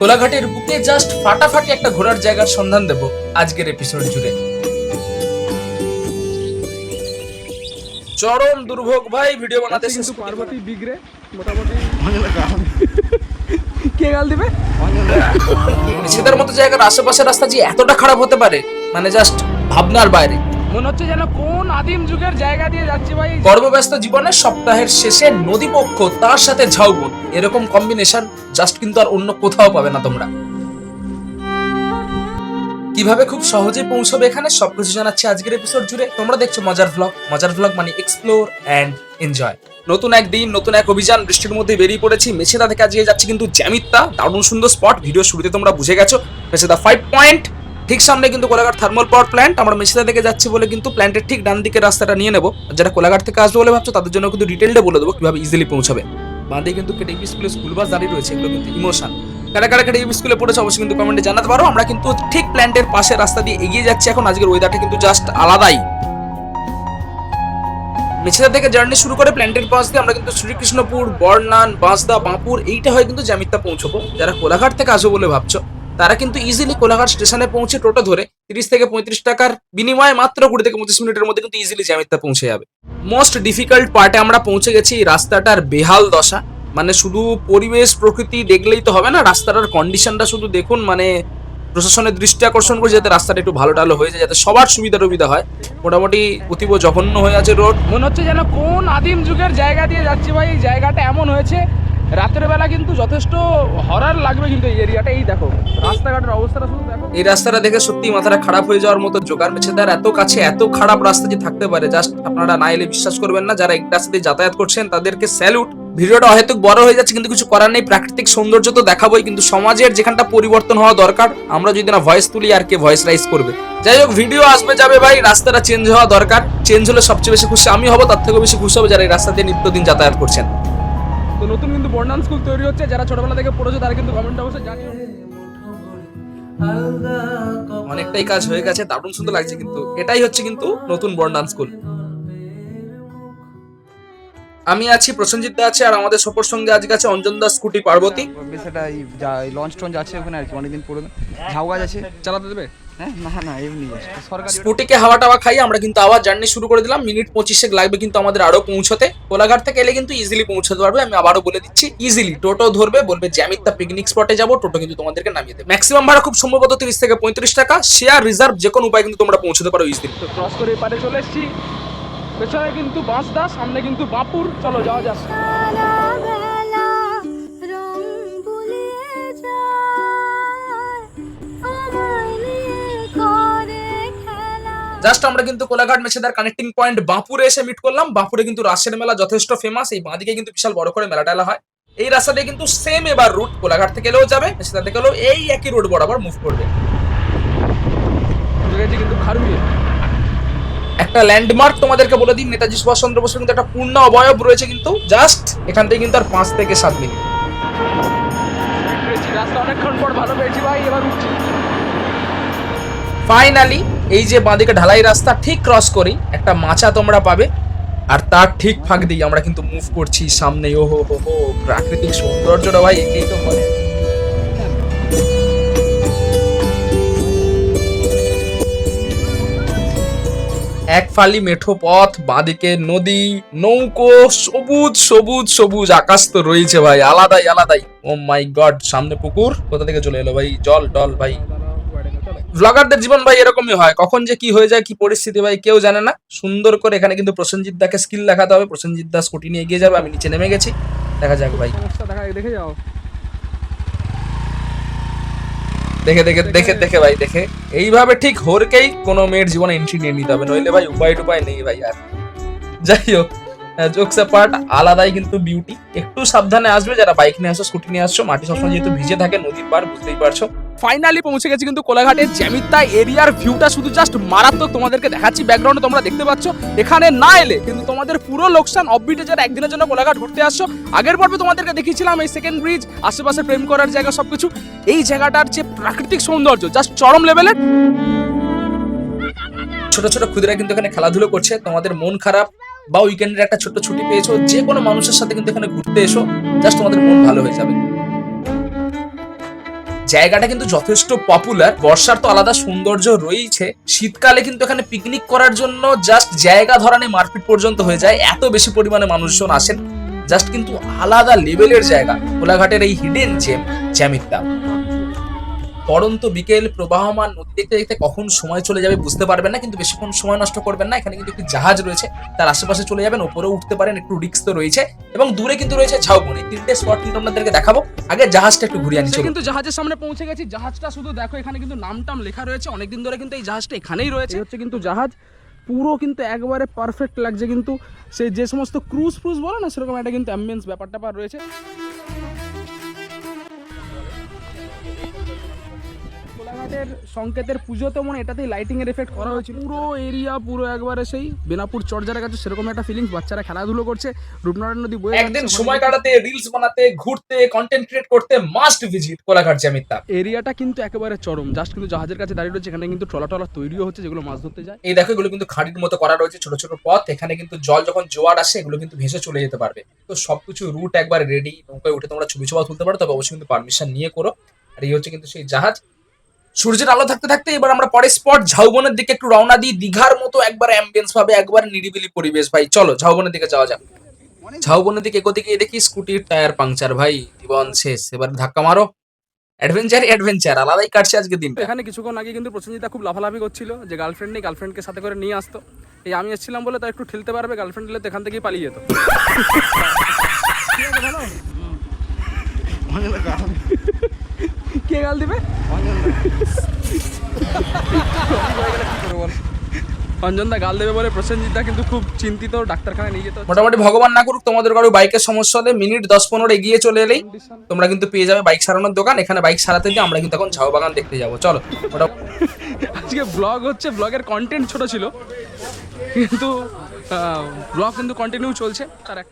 কোলাঘাটের বুকে জাস্ট ফাটাফাটি একটা ঘোরার জায়গার সন্ধান দেব আজকের এপিসোড জুড়ে। চরম দুর্ভোগ ভাই ভিডিও বানাতে আচ্ছা, কিন্তু পার্বতী বিগড়ে মোটামুটি কে গাল দিবে? সেদের মতো জায়গার আশেপাশের রাস্তা যে এতটা খারাপ হতে পারে মানে জাস্ট ভাবনার বাইরে। মনে হচ্ছে যেন কোন আদিম যুগের জায়গা দিয়ে যাচ্ছি ভাই। কর্মব্যস্ত জীবনে সপ্তাহের শেষে নদীপক্ষ তার সাথে ঝাউবন এরকম কম্বিনেশন জাস্ট কিন্তু আর অন্য কোথাও পাবে না তোমরা। কীভাবে খুব সহজে পৌঁছবে এখানে সবকিছু জানাচ্ছি আজকের এপিসোড জুড়ে। তোমরা দেখছ মজার ভ্লগ মজার ভ্লগ মানে এক্সপ্লোর অ্যান্ড এনজয় নতুন এক দিন নতুন এক অভিযান, বৃষ্টির মধ্যে বেরিয়ে পড়েছি। মেছেদা থেকে আজকে যাচ্ছি কিন্তু জ্যামিত্তা দারুণ সুন্দর স্পট ভিডিও শুরুতে তোমরা বুঝে গেছো। মেছেদা ফাইভ পয়েন্ট ঠিক সামনে কিন্তু কোলাঘাট থার্মাল পাওয়ার প্ল্যান্ট আমরা মেছেদা থেকে যাচ্ছি বলে কিন্তু প্ল্যান্টের ঠিক ডান দিকে রাস্তাটা নিয়ে নেব। যারা কোলাঘাট থেকে আসবে বলে ভাবছ, তাদের জন্য কিন্তু ডিটেলটা বলে দেবো কীভাবে ইজিলি পৌঁছাবে। বাঁধে কিন্তু কেটিভি স্কুলে স্কুল বাস দাঁড়িয়ে রয়েছে, এগুলো কিন্তু ইমোশন কারা কারা কেটিভি স্কুলে পড়েছে অবশ্যই কিন্তু কমেন্টে জানাতে পারো। আমরা কিন্তু ঠিক প্ল্যান্টের পাশে রাস্তা দিয়ে এগিয়ে যাচ্ছি এখন। আজকের ওয়েদারটা কিন্তু জাস্ট আলাদাই। মেছেদা থেকে জার্নি শুরু করে প্ল্যান্টের পাশ দিয়ে আমরা কিন্তু শ্রীকৃষ্ণপুর বর্ণান বাঁশদা, বাঁপুর, এইটা হয় কিন্তু জামিত্তা পৌঁছবো। যারা কোলাঘাট থেকে আসব বলে ভাবছ তারা কিন্তু ইজিলি কোলাঘাট স্টেশনে পৌঁছে টোটো ধরে তিরিশ থেকে পঁয়ত্রিশ টাকার বিনিময়ে মাত্র কুড়ি থেকে পঁচিশ মিনিটের মধ্যে কিন্তু ইজিলি জামিত্তা পৌঁছে যাবে। মোস্ট ডিফিকাল্ট পার্টে আমরা পৌঁছে গেছি রাস্তাটার বেহাল দশা। মানে শুধু পরিবেশ, প্রকৃতি দেখলেই তো হবে না, রাস্তাটার কন্ডিশনটা শুধু দেখুন মানে প্রশাসনের দৃষ্টি আকর্ষণ করে যাতে রাস্তাটা একটু ভালো টালো হয়ে যায়, যাতে সবার সুবিধা সুবিধা হয়। মোটামুটি অতীব জঘন্য হয়ে আছে রোড মনে হচ্ছে যেন কোন আদিম যুগের জায়গা দিয়ে যাচ্ছি ভাই, এই জায়গাটা এমন হয়েছে রাতের বেলা কিন্তু যথেষ্ট হরার লাগবে কিন্তু এই এরিয়াটা এই দেখো, রাস্তাঘাটের অবস্থাটা শুধু দেখো। এই রাস্তাটা দেখে সত্যি মাথাটা খারাপ হয়ে যাওয়ার মতো জোগাড় পেছে তার এত কাছে এত খারাপ রাস্তা যে থাকতে পারে জাস্ট আপনারা না এলে বিশ্বাস করবেন না। যারা এই রাস্তা দিয়ে যাতায়াত করছেন, তাদেরকে স্যালুট ভিডিওটা হয়তো বড় হয়ে যাচ্ছে, কিন্তু কিছু করার নেই। প্রাকৃতিক সৌন্দর্য তো দেখাবোই, কিন্তু সমাজের যেখানটা পরিবর্তন হওয়া দরকার, আমরা যদি না ভয়েস তুলি, আর কে ভয়েস রাইজ করবে। যাই হোক ভিডিও আসবে, যাবে ভাই। রাস্তাটা চেঞ্জ হওয়া দরকার। চেঞ্জ হলে সবচেয়ে বেশি খুশি আমি হব, তার থেকেও বেশি খুশি হবে যারা এই রাস্তা দিয়ে নিত্যদিন যাতায়াত করছেন। তো নতুন কিন্তু বর্ণান স্কুল তৈরি হচ্ছে যারা ছোটবেলা থেকে পড়েছে তারা কিন্তু কমেন্ট অবশ্যই জানিও। অনেকটাই কাজ হয়ে গেছে দারুণ সুন্দর লাগছে কিন্তু। এটাই হচ্ছে কিন্তু নতুন বর্ণান স্কুল। আমি আছি প্রসেনজিৎ দা আছে আর আমাদের সপর সঙ্গে আজকে আছে অঞ্জন দাস স্কুটি পার্বতী। এই লঞ্চ টঞ্চ আছে ওখানে আর কি অনেকদিন পুরনো। ঝাউ গাছ আছে। চালাতে দেবে? হ্যাঁ স্কুটিকে হাওয়া টাওয়া খাই আমরা কিন্তু আবার জার্নি শুরু করে দিলাম মিনিট পঁচিশেক লাগবে কিন্তু আমাদের আরও পৌঁছতে। কোলাঘাট থেকে এলে কিন্তু ইজিলি পৌঁছতে পারবে আমি আবারও বলে দিচ্ছি ইজিলি টোটো ধরবে বলবে জ্যামিত্তা পিকনিক স্পটে যাব টোটো কিন্তু তোমাদেরকে নামিয়ে দেবে। ম্যাক্সিমাম ভাড়া খুব সম্ভবত তিরিশ থেকে পঁয়ত্রিশ টাকা শেয়ার রিজার্ভ যে কোনো উপায় কিন্তু তোমরা পৌঁছতে পারো ইজিলি তো ক্রস করে এপারে চলে এসেছি। পেছনে কিন্তু বাঁশদা সামনে কিন্তু বাঁপুর। চলো যাওয়া যাক। জাস্ট আমরা কিন্তু কোলাঘাট মেছেদার কানেক্টিং পয়েন্ট বাঁপুরে এসে মিট করলাম। বাঁপুরে কিন্তু রাসের মেলা যথেষ্ট ফেমাস এই বাঁদিকে কিন্তু বিশাল বড় করে মেলা টেলা হয়। এই রাস্তা দিয়ে কিন্তু সেম এবার রুট কোলাঘাট থেকে এলেও যাবে মেছেদা থেকে এলেও এই একই রোড বরাবর মুভ করবে। কিন্তু খারুয়ে একটা ল্যান্ডমার্ক তোমাদেরকে বলে দিন নেতাজি সুভাষচন্দ্র বসুর কিন্তু একটা পূর্ণ অবয়ব রয়েছে কিন্তু। জাস্ট এখান থেকে কিন্তু আর পাঁচ থেকে সাত মিনিট। রাস্তা অনেকক্ষণ পর ভালো পেয়েছি ভাই এবার ফাইনালি এই যে বাঁদিকে ঢালাই রাস্তা, ঠিক ক্রস করেই একটা মাচা তোমরা পাবে। আর তার ঠিক ফাঁক দিয়ে আমরা কিন্তু মুভ করছি সামনে। ও হো হো হো, প্রাকৃতিক সৌন্দর্যটা ভাই, একেই তো বলে। এক ফালি মেঠো পথ, বাঁদিকে নদী, নৌকো, সবুজ সবুজ সবুজ আকাশ তো রয়েছে ভাই, আলাদাই আলাদাই। ও মাই গড সামনে পুকুর, কোথা থেকে চলে এলো ভাই? জল, টল ভাই। ব্লগারদের জীবন ভাই এরকমই হয়। কখন যে কি হয়ে যায় কি পরিস্থিতি ভাই কেউ জানে না। সুন্দর করে এখানে কিন্তু প্রসেনজিৎ দাকে স্কিল দেখাতে হবে। প্রসেনজিৎ দা স্কুটি নিয়ে এগিয়ে যাবে আমি নিচে নেমে গেছি। দেখা যাক ভাই। দেখে যাও। দেখে দেখে দেখে দেখে ভাই দেখে। এইভাবে ঠিক হোরকেই কোনো মেয়ের জীবনে এন্ট্রি নিয়ে নিতে হবে। নইলে ভাই উপায় টুপায় নেই ভাই আর। যাই হোক জোকস পার্ট আলাদাই কিন্তু বিউটি একটু সাবধানে আসবে যারা বাইক নিয়ে আসো স্কুটি নিয়ে আসছো। মাটি সবসময় যেহেতু ভিজে থাকে নদীর পার বুঝতেই পারছ। ফাইনালি পৌঁছে গেছি কিন্তু কোলাঘাটের জ্যামিতা এরিয়ার ভিউটা শুধু জাস্ট মারাত্মক তোমাদেরকে দেখাচ্ছি। ব্যাকগ্রাউন্ডে তোমরা দেখতে পাচ্ছ, এখানে না এলে কিন্তু তোমাদের পুরো লোকসান অফবিটে যারা একদিনের জন্য কোলাঘাট ঘুরতে আসছো, আগের পর্বে তোমাদেরকে দেখিয়েছিলাম এই সেকেন্ড ব্রিজ আশেপাশে প্রেম করার জায়গা সবকিছু। এই জায়গাটার যে প্রাকৃতিক সৌন্দর্য জাস্ট চরম লেভেলের ছোট ছোট ক্ষুদিরা কিন্তু এখানে খেলাধুলো করছে, তোমাদের মন খারাপ বা উইকেন্ডের একটা ছোট্ট ছুটি পেয়েছ, যে কোনো মানুষের সাথে কিন্তু এখানে ঘুরতে এসো জাস্ট তোমাদের মন ভালো হয়ে যাবে। জায়গাটা কিন্তু যথেষ্ট পপুলার বর্ষার তো আলাদা সৌন্দর্য রয়েছে শীতকালে কিন্তু এখানে পিকনিক করার জন্য জাস্ট জায়গা ধরানে মারপিট পর্যন্ত হয়ে যায়। এত বেশি পরিমাণে মানুষজন আসেন। জাস্ট কিন্তু আলাদা লেভেলের জায়গা। কোলাঘাটের এই হিডেন জেম জ্যামিত্তা পরন্ত বিকেল প্রবাহমান নদী দেখতে দেখতে কখন সময় চলে যাবে বুঝতে পারবেন না কিন্তু বেশিক্ষণ সময় নষ্ট করবেন না। এখানে কিন্তু একটি জাহাজ রয়েছে তার আশেপাশে চলে যাবেন ওপরে উঠতে পারেন একটু রিক্স তো রয়েছে। এবং দূরে কিন্তু রয়েছে ঝাউবনি। তিনটে স্পট কিন্তু আপনাদেরকে দেখাবো। আগে জাহাজটা একটু ঘুরিয়ে আনি কিন্তু জাহাজের সামনে পৌঁছে গেছি। জাহাজটা শুধু দেখো এখানে কিন্তু নাম টাম লেখা রয়েছে। অনেকদিন ধরে কিন্তু এই জাহাজটা এখানেই রয়েছে। হচ্ছে কিন্তু জাহাজ। পুরো কিন্তু একবারে পারফেক্ট লাগছে কিন্তু। সেই যে সমস্ত ক্রুজ ফ্রুজ বলে না সেরকম একটা কিন্তু অ্যাম্বিয়েন্স ব্যাপার ট্যাপার রয়েছে। কোলাঘাটের সংকেতের পুজোতে মনে এটাতেই লাইটিং এর এফেক্ট করা হয়েছিল। পুরো এরিয়া পুরো একবারে সেই বেনাপুর চর্যার কাছে সেরকম একটা ফিলিংস বাচ্চারা খেলাধুলো করছে। রূপনারায়ণ নদী বয়ে একদিন সময় কাটাতে রিলস বানাতে ঘুরতে কন্টেন্ট ক্রিয়েট করতে মাস্ট ভিজিট কোলাঘাট জ্যামিত্তা এরিয়াটা কিন্তু একেবারে চরম। জাস্ট কিন্তু জাহাজের কাছে দাঁড়িয়ে রয়েছে এখানে কিন্তু ট্রলা টলা তৈরিও হচ্ছে যেগুলো মাছ ধরতে যায়। এই দেখো এগুলো কিন্তু খাড়ির মতো করা রয়েছে ছোট ছোট পথ। এখানে কিন্তু জল যখন জোয়ার আসে এগুলো কিন্তু ভেসে চলে যেতে পারবে। তো সবকিছু রুট একবার রেডি নৌকায় উঠে তোমরা ছবি ছবি তুলতে পারো তবে অবশ্যই কিন্তু পারমিশন নিয়ে করো। আর এই হচ্ছে কিন্তু সেই জাহাজ। সূর্যের আলো থাকতে থাকতে এবার আমরা পরে স্পট ঝাউবনের দিকে একটু রওনা দিই। দীঘার মতো একবার অ্যাম্বিয়েন্স পাবে একবার নিরিবিলি পরিবেশ। ভাই চলো ঝাউবনের দিকে যাওয়া যাক। ঝাউবনের দিকে এগোতে গিয়ে দেখি স্কুটির টায়ার পাংচার ভাই জীবন শেষ। এবার ধাক্কা মারো। অ্যাডভেঞ্চার অ্যাডভেঞ্চার আলাদাই কাটছে আজকে দিনটা। এখানে কিছুক্ষণ আগে কিন্তু প্রসেনজিতা খুব লাফালাফি করছিল যে গার্লফ্রেন্ড নেই গার্লফ্রেন্ডকে সাথে করে নিয়ে আসতো। এই আমি এসেছিলাম বলে তার একটু ঠেলতে পারবে গার্লফ্রেন্ড এলে তো এখান থেকেই পালিয়ে যেত। কে গাল দিবে? অঞ্জনদা গাল দেবে বলে প্রসেনজিৎদা কিন্তু খুব চিন্তিত ডাক্তারখানায় নিয়ে যেত মোটামুটি ভগবান না করুক তোমাদের কারও বাইকের সমস্যা হলে মিনিট দশ পনেরো এগিয়ে চলে এলেই তোমরা কিন্তু পেয়ে যাবে বাইক সারানোর দোকান এখানে বাইক সারাতে গিয়ে আমরা কিন্তু এখন ঝাউ বাগান দেখতে যাব। চলো আজকে ব্লগ হচ্ছে ব্লগের কন্টেন্ট ছোট ছিল কিন্তু ব্লগ কিন্তু কন্টিনিউ চলছে।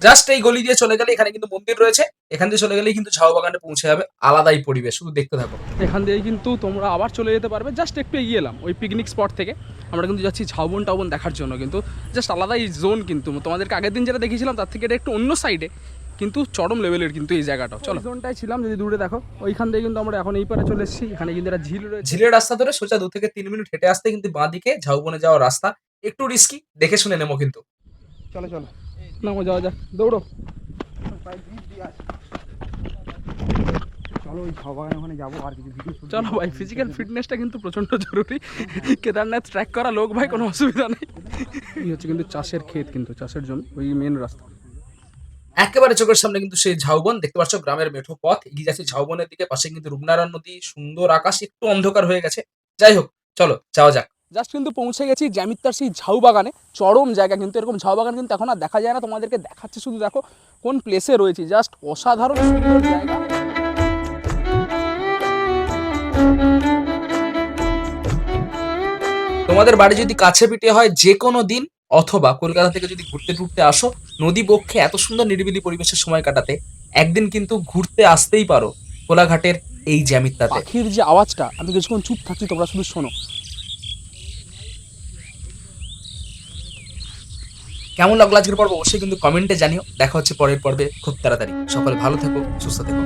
জাস্ট এই গলি দিয়ে চলে গেলে এখানে কিন্তু মন্দির রয়েছে। এখান দিয়ে চলে গেলেই কিন্তু ঝাউ বাগানে পৌঁছে যাবে। আলাদাই পরিবেশ শুধু দেখতে থাকো। এখান দিয়ে কিন্তু তোমরা আবার চলে যেতে পারবে। জাস্ট একটু এগিয়ে এলাম ওই পিকনিক স্পট থেকে। আমরা কিন্তু যাচ্ছি ঝাউবন টাউবন দেখার জন্য কিন্তু জাস্ট আলাদাই জোন কিন্তু। তোমাদেরকে আগের দিন যেটা দেখিয়েছিলাম তার থেকে এটা একটু অন্য সাইডে কিন্তু চরম লেভেলের কিন্তু এই জায়গাটা। চলো। জোনটাই ছিলাম যদি দূরে দেখো। ওইখান দিয়ে কিন্তু আমরা এখন এই পারে চলে এসেছি। এখানে কিন্তু একটা ঝিল রয়েছে। ঝিলের রাস্তা ধরে সোজা দু থেকে তিন মিনিট হেঁটে আসতে কিন্তু বাঁ দিকে ঝাউবনে যাওয়ার রাস্তা। একটু রিস্কি দেখে শুনে নেব কিন্তু। চলো চলো। নামো যাওয়া যাক। দৌড়ো। চলো ওই ছ ওখানে যাব আর কিছু ভিডিও চলো ভাই ফিজিক্যাল ফিটনেসটা কিন্তু প্রচণ্ড জরুরি। কেদারনাথ ট্র্যাক করা লোক ভাই কোনো অসুবিধা নেই। এই হচ্ছে কিন্তু চাষের ক্ষেত কিন্তু চাষের জমি ওই মেন রাস্তা। একেবারে চোখের সামনে কিন্তু সেই ঝাউবন দেখতে পাচ্ছ গ্রামের মেঠো পথ। এগিয়ে যাচ্ছে ঝাউবনের দিকে পাশে কিন্তু রূপনারায়ণ নদী সুন্দর আকাশ একটু অন্ধকার হয়ে গেছে। যাই হোক চলো যাওয়া যাক। জাস্ট কিন্তু পৌঁছে গেছি জ্যামিত্তার সেই ঝাউ বাগানে। চরম জায়গা কিন্তু, এরকম ঝাউ বাগান কিন্তু এখন আর দেখা যায় না। তোমাদেরকে দেখাচ্ছি শুধু দেখো কোন প্লেসে রয়েছে। জাস্ট অসাধারণ তোমাদের বাড়ি যদি কাছে পিঠে হয় যে কোনো দিন, অথবা কলকাতা থেকে যদি ঘুরতে টুরতে আসো, নদী বক্ষে এত সুন্দর নিরিবিলি পরিবেশের সময় কাটাতে, একদিন কিন্তু ঘুরতে আসতেই পারো কোলাঘাটের এই জ্যামিত্তাতে পাখির যে আওয়াজটা, আমি কিছুক্ষণ চুপ থাকছি, তোমরা শুধু শোনো। কেমন লাগল আজকের পর্ব? অবশ্যই কিন্তু কমেন্টে জানিও। দেখা হচ্ছে পরের পর্বে। খুব তাড়াতাড়ি। সকলে ভালো থেকো, সুস্থ থেকো।